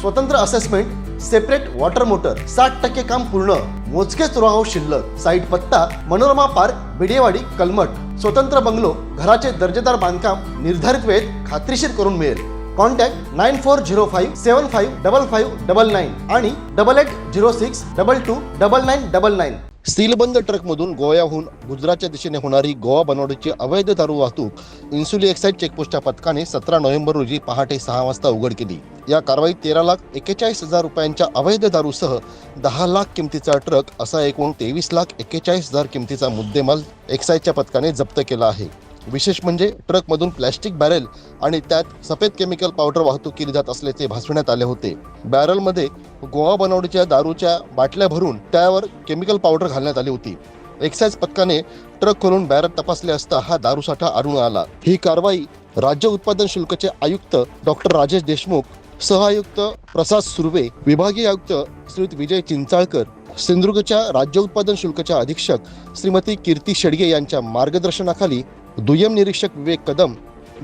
स्वतंत्र assessment separate water motor साठ टक्के काम पूर्ण मोजकेच रो शिल्लक साईट पत्ता मनोरमा पार्क बिडेवाडी कलमट स्वतंत्र बंगलो घराचे दर्जेदार बांधकाम निर्धारित वेळेत खात्रीशीर करून मिळेल. Contact nine four zero five seven five double five double nine आणि double eight zero six double two double nine double nine सीलबंद ट्रकमधून गोव्याहून गुजरातच्या दिशेने होणारी गोवा बनवडीची अवैध दारू वाहतूक इन्सुली एक्साईड चेकपोस्टच्या पथकाने सतरा नोव्हेंबर रोजी पहाटे सहा वाजता उघड केली या कारवाईत तेरा लाख एक्केचाळीस हजार रुपयांच्या अवैध दारूसह दहा लाख किमतीचा ट्रक असा एकूण तेवीस लाख एक्केचाळीस हजार किमतीचा मुद्देमाल एक्साईजच्या पथकाने जप्त केला आहे. विशेष म्हणजे ट्रकमधून प्लॅस्टिक बॅरेल आणि त्यात सफेद केमिकल पावडर वाहतूक केली जात असल्याचे भासवण्यात आले होते. बॅरलमध्ये गोवा बनवडीच्या दारूच्या बाटल्या भरून त्यावर केमिकल पावडर घालण्यात आली होती. एक्साईज पथकाने ट्रक खोलून बॅरल तपासले असता हा दारूसाठा आढळून आला. ही कारवाई राज्य उत्पादन शुल्कचे आयुक्त डॉक्टर राजेश देशमुख सहआयुक्त प्रसाद सुर्वे विभागीय आयुक्त श्रीयुत विजय चिंचाळकर सिंधुदुर्गच्या राज्य उत्पादन शुल्कच्या अधीक्षक श्रीमती कीर्ती शेडगे यांच्या मार्गदर्शनाखाली दुय्यम निरीक्षक विवेक कदम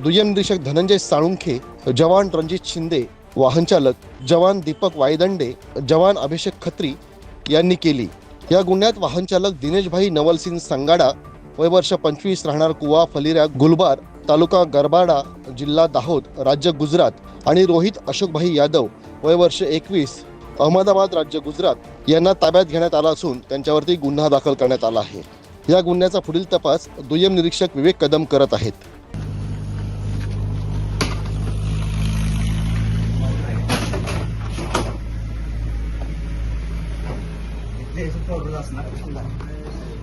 दुय्यम निरीक्षक धनंजय साळुंखे जवान रणजित शिंदे वाहनचालक जवान दीपक वायदंडे जवान अभिषेक खत्री यांनी केली. या गुन्ह्यात वाहनचालक दिनेशभाई नवलसिंग संगाडा वय वर्ष पंचवीस राहणार कुवा फलिऱ्या गुलबार तालुका गरबाडा जिल्हा दाहोद राज्य गुजरात आणि रोहित अशोकभाई यादव वय वर्ष एकवीस अहमदाबाद राज्य गुजरात यांना ताब्यात घेण्यात आला असून त्यांच्यावरती गुन्हा दाखल करण्यात आला आहे. या गुन्ह्याचा पुढील तपास दुय्यम निरीक्षक विवेक कदम करत आहेत.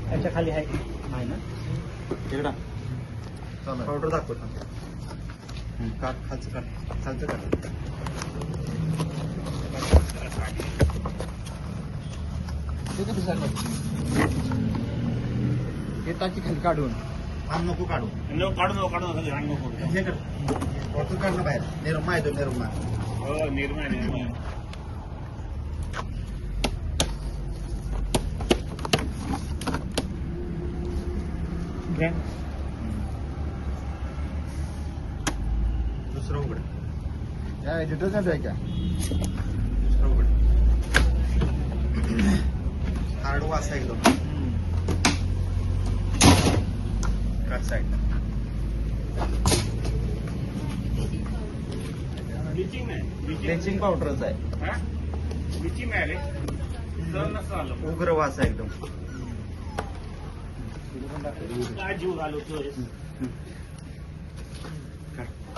त्याच्याखाली आहे. नाही ना? तिकडा. पावडर दाखवतो का खालचं काढ. खालचं काढ. येताची खाली काढून. आम नको काढू. नको काढू नको काढू नका रांग नको. हे कर. बॉटल काढणं बाहेर. निरमा आहे तो निरमा हो निर्मळ निर्मळ दुसरं उघड. या डिटर्जंट आहे का दुसरं उघड. हार्ड वास आहे एकदम कट साईड ब्लिचिंग नाही. ब्लिचिंग पावडरच आहे. हा? ब्लिचिंग नाही रे सर आलं. उग्र वास आहे एकदम. काय जीव घालवतोय